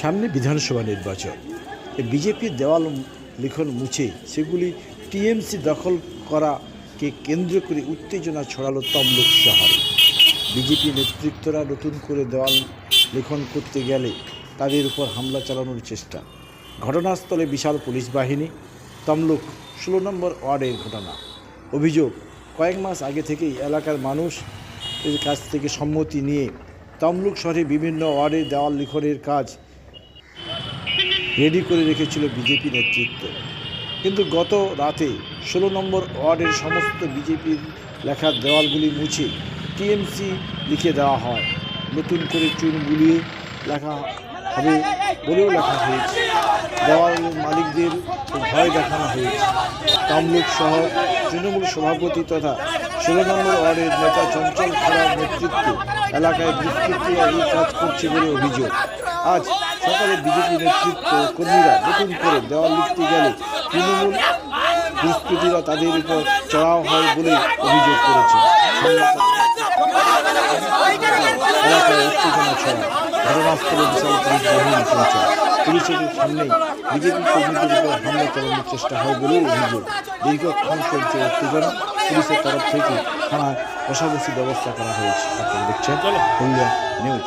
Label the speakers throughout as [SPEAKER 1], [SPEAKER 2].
[SPEAKER 1] সামনে বিধানসভা নির্বাচন। বিজেপির দেওয়াল লিখন মুছে সেগুলি টিএমসি দখল করাকে কেন্দ্র করে উত্তেজনা ছড়ালো তমলুক শহরে। বিজেপি নেতৃত্বরা নতুন করে দেওয়াল লিখন করতে গেলে তাদের উপর হামলা চালানোর চেষ্টা। ঘটনাস্থলে বিশাল পুলিশ বাহিনী, তমলুক ষোলো নম্বর ওয়ার্ডের ঘটনা। অভিযোগ, কয়েক মাস আগে থেকেই এলাকার মানুষ এর কাছ থেকে সম্মতি নিয়ে তমলুক শহরে বিভিন্ন ওয়ার্ডের দেওয়াল লিখনের কাজ রেডি করে রেখেছিল বিজেপি নেতৃত্ব। কিন্তু গত রাতে ষোলো নম্বর ওয়ার্ডের সমস্ত বিজেপির লেখার দেওয়ালগুলি মুছে টিএমসি লিখে দেওয়া হয়। নতুন করে চুন গুলিয়ে লেখা হবে বলেও লেখা হয়েছে। দেওয়াল মালিকদের ভয় দেখানো হয়েছে। তমলুক শহর তৃণমূল সভাপতি তথা ষোলো নম্বর ওয়ার্ডের নেতা চঞ্চল খেলার নেতৃত্বে এলাকায় দুষ্কৃতীরা কাজ করছে বলে অভিযোগ। আজ সকালে বিজেপি নেতৃত্ব কর্মীরা নতুন করে দেওয়াল লিখতে গেলে তৃণমূল দুষ্কৃতীরা তাদের উপর চড়াও হয় বলে অভিযোগ করেছে। এলাকায় উত্তেজনা ছড়ায়। ঘটনাস্থলে বিশাল পুলিশ বাহিনী পৌঁছায় পুলিশের সামনেই বিজেপি কর্মীদের উপর হামলা চালানোর চেষ্টা হয় অভিযোগ। দীর্ঘক্ষণ চলছে উত্তেজনা। পুলিশের তরফ থেকে থানায় বসাবসি ব্যবস্থা করা হয়েছে। আপনারা দেখছেন হলদিয়া নিউজ।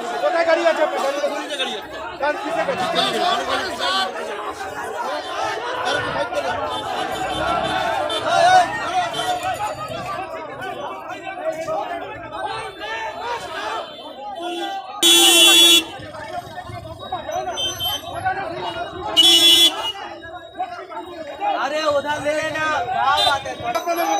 [SPEAKER 2] তো তাহলে তুই আমাকে কেন চিন্তা করছিস? কোথায় গাড়ি আছে আপনার? কার কিসে করছিস?
[SPEAKER 3] अरे उधर ले लेना क्या बात है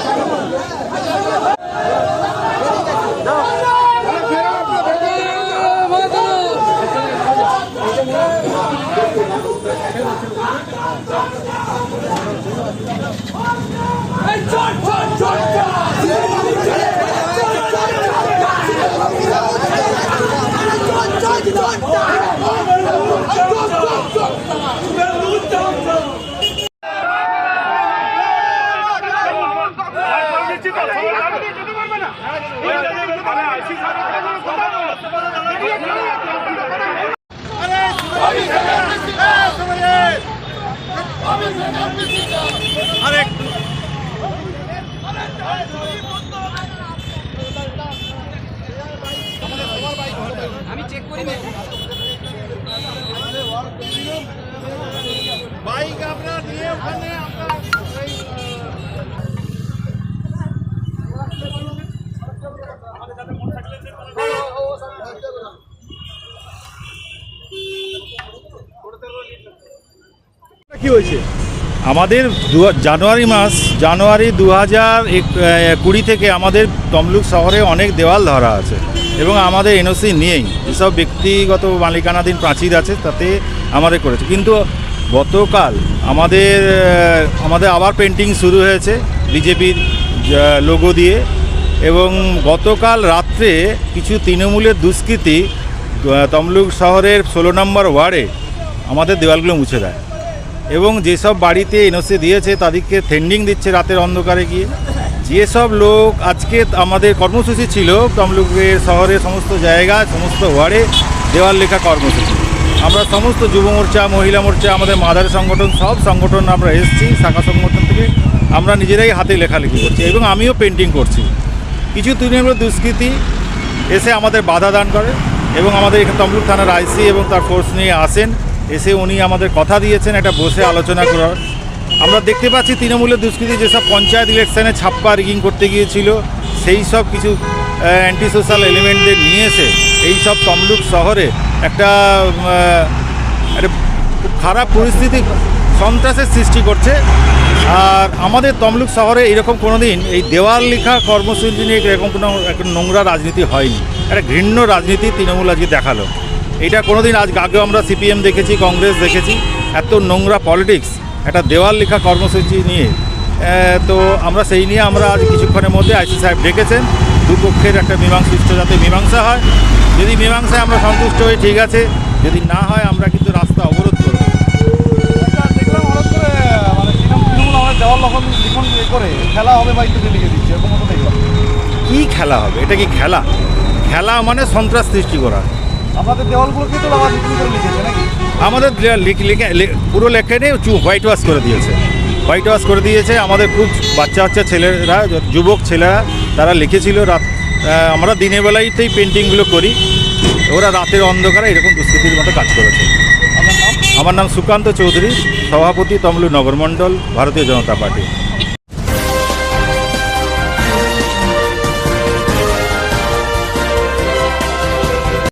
[SPEAKER 3] আরেক আমি চেক করি
[SPEAKER 2] বাইক আপনার নিয়ে ওখানে
[SPEAKER 4] হয়েছে? আমাদের জানুয়ারি মাস, জানুয়ারি দু হাজার কুড়ি থেকে আমাদের তমলুক শহরে অনেক দেওয়াল ধরা আছে এবং আমাদের এনওসি নিয়েই। যেসব ব্যক্তিগত মালিকানাধীন প্রাচীর আছে, তাতে আমাদের করেছে। কিন্তু গতকাল আমাদের আমাদের আবার পেন্টিং শুরু হয়েছে বিজেপির লোগো দিয়ে এবং গতকাল রাত্রে কিছু তৃণমূলের দুষ্কৃতী তমলুক শহরের ষোলো নম্বর ওয়ার্ডে আমাদের দেওয়ালগুলো মুছে দেয়। এবং যেসব বাড়িতে এনওসি দিয়েছে, তাদেরকে থেন্ডিং দিচ্ছে রাতের অন্ধকারে গিয়ে। যেসব লোক আজকে আমাদের কর্মসূচি ছিল, তমলুকের শহরের সমস্ত জায়গা, সমস্ত ওয়ার্ডে দেওয়াল লেখা কর্মসূচি। আমরা সমস্ত যুব মোর্চা, মহিলা মোর্চা, আমাদের মাদার সংগঠন, সব সংগঠন আমরা এসেছি, শাখা সংগঠন থেকে আমরা নিজেরাই হাতে লেখালেখি করছি এবং আমিও পেন্টিং করছি। কিছু তৃণমূল দুষ্কৃতী এসে আমাদের বাধা দান করে এবং আমাদের এখানে তমলুক থানার আইসি এবং তার ফোর্স নিয়ে আসেন। এসে উনি আমাদের কথা দিয়েছেন, একটা বসে আলোচনা করার। আমরা দেখতে পাচ্ছি তৃণমূলের দুষ্কৃতি যেসব পঞ্চায়েত ইলেকশানে ছাপ্পা রিগিং করতে গিয়েছিল, সেই সব কিছু অ্যান্টি সোশ্যাল এলিমেন্টদের নিয়ে এসে এই সব তমলুক শহরে একটা খারাপ পরিস্থিতি, সন্ত্রাসের সৃষ্টি করছে। আর আমাদের তমলুক শহরে এরকম কোনো দিন এই দেওয়াল লেখা কর্মসূচি নিয়ে এরকম কোনো একটা নোংরা রাজনীতি হয়নি। একটা ঘৃণ্য রাজনীতি তৃণমূল আজকে দেখাল। এটা কোনোদিন আজ আগেও আমরা সিপিএম দেখেছি কংগ্রেস দেখেছি। এত নোংরা পলিটিক্স একটা দেওয়াল লেখা কর্মসূচি নিয়ে। তো আমরা সেই নিয়ে আমরা আজ কিছুক্ষণের মধ্যে আইসি সাহেব ডেকেছেন। দুপক্ষের একটা মীমাংসিষ্ট যাতে মীমাংসা হয়। যদি মীমাংসায় আমরা সন্তুষ্ট হই ঠিক আছে। যদি না হয় আমরা কিন্তু রাস্তা অবরোধ করব। কি খেলা হবে? এটা কি খেলা? খেলা মানে সন্ত্রাস সৃষ্টি করা।
[SPEAKER 5] আমাদের দেওয়ালগুলোকে তো আবার নতুন করে লিখেছে নাকি?
[SPEAKER 4] আমাদের লিখ- লিখে- পুরো হোয়াইট ওয়াশ করে দিয়েছে। হোয়াইট ওয়াশ করে দিয়েছে। আমাদের খুব বাচ্চা বাচ্চা ছেলেরা যুবক ছেলেরা তারা লিখেছিল রাত আমরা দিনের বেলাতেই পেন্টিংগুলো করি। ওরা রাতের অন্ধকারে এরকম দুষ্কৃতির মতো কাজ করেছে।
[SPEAKER 5] আমার নাম
[SPEAKER 4] আমার নাম সুকান্ত চৌধুরী সভাপতি তমলু নগরমণ্ডল Bharatiya Janata party.